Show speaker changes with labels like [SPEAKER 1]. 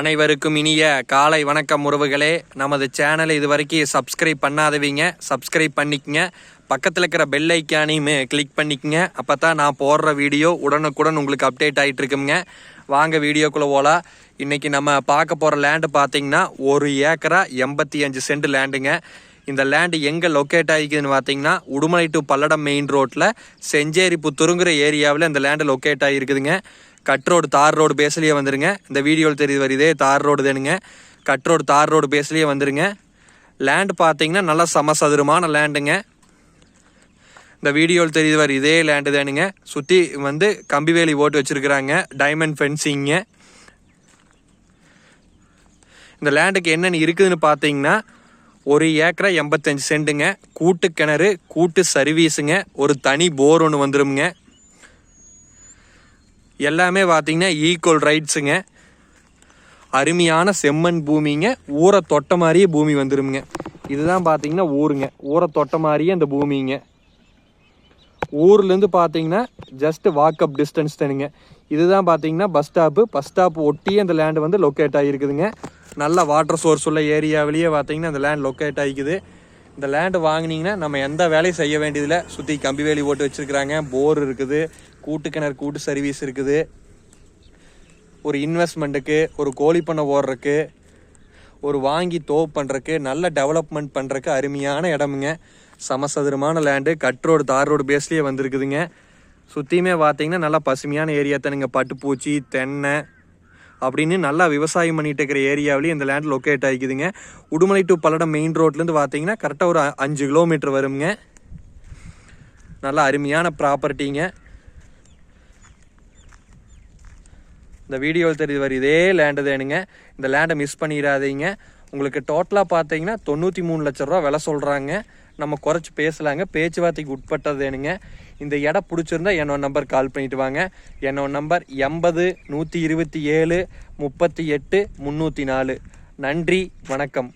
[SPEAKER 1] அனைவருக்கும் இனிய காலை வணக்கம் உறவுகளே. நமது சேனலை இது வரைக்கும் சப்ஸ்கிரைப் பண்ணாதவீங்க. சப்ஸ்கிரைப் பண்ணிக்கங்க. பக்கத்தில் இருக்கிற பெல் ஐக்கானையும் கிளிக் பண்ணிக்கங்க. அப்போ தான் நான் போடுற வீடியோ உடனுக்குடன் உங்களுக்கு அப்டேட் ஆகிட்டு இருக்குங்க. வாங்க வீடியோக்குள்ளே போகலாம் இன்றைக்கி நம்ம பார்க்க போகிற லேண்டு பார்த்தீங்கன்னா ஒரு ஏக்கரா எண்பத்தி அஞ்சு சென்ட் லேண்டுங்க இந்த லேண்டு எங்கே லொக்கேட் ஆகிக்குதுன்னு பார்த்தீங்கன்னா உடுமலை டு பல்லடம் மெயின் ரோட்டில் செஞ்சேரி புத்துருங்கிற ஏரியாவில் இந்த லேண்டு லொக்கேட் ஆகிருக்குதுங்க. கட் ரோடு தார் ரோடு பேஸ்லேயே வந்துடுங்க இந்த வீடியோவில் தெரியுது வருதே தார் ரோடு தானுங்க. கட் ரோடு தார் ரோடு பேஸ்லேயே வந்துடுங்க லேண்டு பார்த்தீங்கன்னா நல்லா சமசதுரமான லேண்டுங்க இந்த வீடியோவில் தெரியுது வர இதே லேண்டு தானுங்க. சுற்றி வந்து கம்பி வேலி ஓட்டு வச்சுருக்குறாங்க. டைமண்ட் ஃபென்சிங்க இந்த லேண்டுக்கு என்னென்ன இருக்குதுன்னு பார்த்தீங்கன்னா ஒரு ஏக்கரா எண்பத்தஞ்சு சென்ட்டுங்க கூட்டு கிணறு கூட்டு சர்வீஸுங்க ஒரு தனி போர் ஒன்று வந்துருமுங்க. எல்லாமே பார்த்தீங்கன்னா ஈக்குவல் ரைட்ஸுங்க அருமையான செம்மண் பூமிங்க. ஊரை தொட்ட மாதிரியே பூமி வந்துருமுங்க. இதுதான் பார்த்தீங்கன்னா ஊருங்க. ஊரை தொட்ட மாதிரியே இந்த பூமிங்க. ஊர்லேருந்து பார்த்தீங்கன்னா ஜஸ்ட் வாக்கப் டிஸ்டன்ஸ் தானுங்க. இதுதான் பார்த்தீங்கன்னா பஸ் ஸ்டாப்பு பஸ் ஸ்டாப் ஒட்டியே அந்த லேண்டு வந்து லொக்கேட் ஆகிருக்குதுங்க நல்ல வாட்டர் சோர்ஸ் உள்ள ஏரியாவிலேயே பார்த்தீங்கன்னா அந்த லேண்ட் லொக்கேட் ஆகிக்குது. இந்த லேண்டு வாங்கினீங்கன்னா நம்ம எந்த வேலையும் செய்ய வேண்டியதில்லை. சுற்றி கம்பி வேலி போட்டு வச்சுருக்குறாங்க. போர் இருக்குது. கூட்டு கிணறு கூட்டு சர்வீஸ் இருக்குது. ஒரு இன்வெஸ்ட்மெண்ட்டுக்கு ஒரு கோழி பண்ணை ஓடுறக்கு ஒரு வாங்கி தோப் பண்ணுறக்கு நல்ல டெவலப்மெண்ட் பண்ணுறக்கு அருமையான இடமுங்க. சமசதுரமான லேண்டு கட் ரோடு தார் ரோடு பேஸ்லேயே வந்திருக்குதுங்க. சுற்றியுமே பார்த்தீங்கன்னா நல்லா பசுமையான ஏரியா தானுங்க. பட்டுப்பூச்சி தென்னை அப்படின்னு நல்லா விவசாயம் பண்ணிட்டு இருக்கிற ஏரியாவிலேயே இந்த லேண்ட் லொக்கேட் ஆகிக்குதுங்க. உடுமலை டு பல்லடம் மெயின் ரோட்லேருந்து பார்த்தீங்கன்னா கரெக்டாக ஒரு அஞ்சு கிலோமீட்டர் வருங்க நல்லா அருமையான ப்ராப்பர்ட்டிங்க இந்த வீடியோவில் தெரியுது வர இதே லேண்டு தானுங்க இந்த லேண்டை மிஸ் பண்ணிடாதீங்க. உங்களுக்கு டோட்டலாக பார்த்தீங்கன்னா தொண்ணூற்றி மூணு லட்ச ரூபா விலை சொல்கிறாங்க நம்ம குறைச்சி பேசலாங்க. பேச்சுவார்த்தைக்கு உட்பட்டது வேணுங்க இந்த இடம் பிடிச்சிருந்தா என்னோட நம்பர் கால் பண்ணிட்டு வாங்க. என்னோட நம்பர் எண்பது நூற்றி இருபத்தி ஏழு முப்பத்தி எட்டு முந்நூற்றி நாலு. நன்றி வணக்கம்.